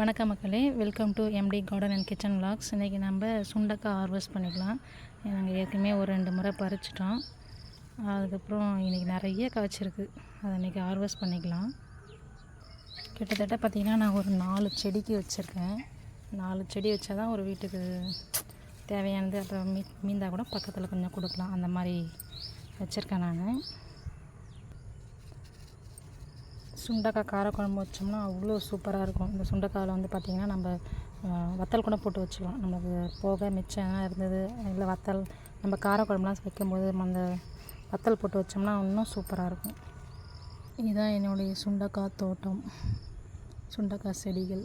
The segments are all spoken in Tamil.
வணக்கம் மக்களே welcome to MD garden and kitchen vlogs. இன்றைக்கி நம்ம சுண்டக்காய் ஹார்வெஸ்ட் பண்ணிக்கலாம். நாங்கள் ஏற்கனவே ஒரு ரெண்டு முறை பறிச்சிட்டோம். அதுக்கப்புறம் இன்றைக்கி நிறைய காய்ச்சிருக்கு. அதை இன்றைக்கி ஹார்வெஸ்ட் பண்ணிக்கலாம். கிட்டத்தட்ட பார்த்திங்கன்னா நான் ஒரு நாலு செடிக்கு வச்சுருக்கேன். நாலு செடி வச்சா தான் ஒரு வீட்டுக்கு தேவையானது அப்புறம் மீ மீந்தால் கூட பக்கத்தில் கொஞ்சம் கொடுக்கலாம். அந்த மாதிரி வச்சுருக்கேன் நான். சுண்டக்காய் காரக்குழம்பு வச்சோம்னா அவ்வளோ சூப்பராக இருக்கும். இந்த சுண்டக்காயில் வந்து பார்த்திங்கன்னா நம்ம வத்தல் கூட போட்டு வச்சுக்கலாம். நமக்கு போக மிச்சம் இருந்தது இல்லை வத்தல் நம்ம காரக்குழம்புலாம் வைக்கும்போது அந்த வத்தல் போட்டு வச்சோம்னா இன்னும் சூப்பராக இருக்கும். இதுதான் என்னுடைய சுண்டக்காய் தோட்டம். சுண்டக்காய் செடிகள்.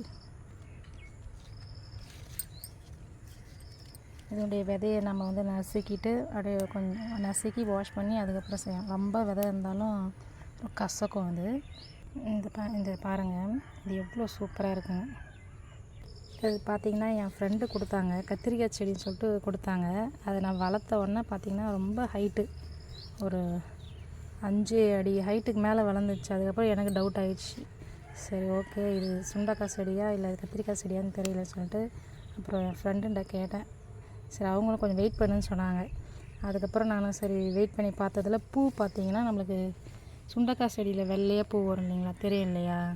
இதனுடைய விதையை நம்ம வந்து நசுக்கிட்டு அப்படியே கொஞ்சம் நசுக்கி வாஷ் பண்ணி அதுக்கப்புறம் செய்யலாம். ரொம்ப விதை இருந்தாலும் கசக்கும் அது. இந்த பா இந்த பாருங்கள் இது எவ்வளோ சூப்பராக இருக்குங்க. இது பார்த்திங்கன்னா என் ஃப்ரெண்டு கொடுத்தாங்க. கத்திரிக்காய் செடின்னு சொல்லிட்டு கொடுத்தாங்க. அதை நான் வளர்த்த உடனே பார்த்திங்கன்னா ரொம்ப ஹைட்டு ஒரு அஞ்சு அடி ஹைட்டுக்கு மேலே வளர்ந்துச்சு. அதுக்கப்புறம் எனக்கு டவுட் ஆகிடுச்சு சரி ஓகே இது சுண்டக்காய் செடியா இல்லை கத்திரிக்காய் செடியான்னு தெரியல சொல்லிட்டு அப்புறம் என் ஃப்ரெண்டுகிட்ட கேட்டேன். சரி அவங்களும் கொஞ்சம் வெயிட் பண்ணுன்னு சொன்னாங்க. அதுக்கப்புறம் நானும் சரி வெயிட் பண்ணி பார்த்ததுல பூ பார்த்திங்கன்னா நம்மளுக்கு சுண்டக்காய் செடியில் வெள்ளையாக பூ வரும் இல்லைங்களா? தெரியும் இல்லையா?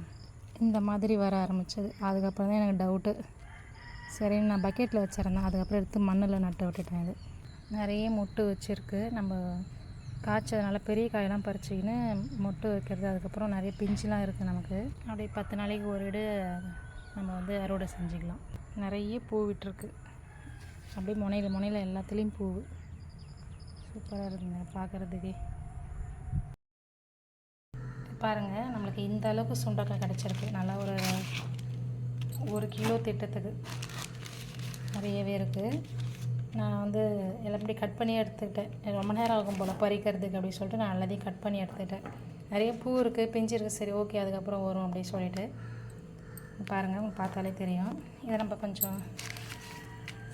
இந்த மாதிரி வர ஆரம்பிச்சது. அதுக்கப்புறம் தான் எனக்கு டவுட்டு சரின்னு நான் பக்கெட்டில் வச்சுருந்தேன். அதுக்கப்புறம் எடுத்து மண்ணில் நட்டு விட்டுட்டேன் அது. நிறைய மொட்டு வச்சுருக்கு. நம்ம காய்ச்சதுனால பெரிய காயெல்லாம் பறிச்சிக்கின்னு மொட்டு வைக்கிறது. அதுக்கப்புறம் நிறைய பிஞ்சுலாம் இருக்குது நமக்கு. அப்படியே பத்து நாளைக்கு ஒரு இடு நம்ம வந்து அறுவடை செஞ்சுக்கலாம். நிறைய பூ விட்டுருக்கு. அப்படியே முனையில் முனையில் எல்லாத்துலேயும் பூ சூப்பராக இருக்குங்க. பார்க்குறதுக்கே. பாருங்கள் நம்மளுக்கு இந்த அளவுக்கு சுண்டக்காய் கிடச்சிருக்கு. நல்லா ஒரு ஒரு கிலோ திட்டத்துக்கு நிறையவே இருக்குது நான் வந்து எல்லாத்தையும் கட் பண்ணி எடுத்துக்கிட்டேன். ரொம்ப நேரம் ஆகும் போல் பறிக்கிறதுக்கு அப்படி சொல்லிட்டு நான் எல்லாத்தையும் கட் பண்ணி எடுத்துக்கிட்டேன். நிறைய பூ இருக்குது பிஞ்சு இருக்குது சரி ஓகே அதுக்கப்புறம் வரும் அப்படின்னு சொல்லிட்டு. பாருங்கள் உங்களுக்கு பார்த்தாலே தெரியும். இதை நம்ம கொஞ்சம்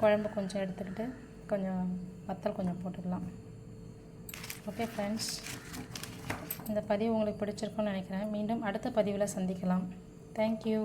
குழம்பு கொஞ்சம் எடுத்துக்கிட்டு கொஞ்சம் வத்தல் கொஞ்சம் போட்டுக்கலாம். ஓகே ஃப்ரெண்ட்ஸ் இந்த பதிவு உங்களுக்கு பிடிச்சிருக்கும்னு நினைக்கிறேன். மீண்டும் அடுத்த பதிவில் சந்திக்கலாம். தேங்க்யூ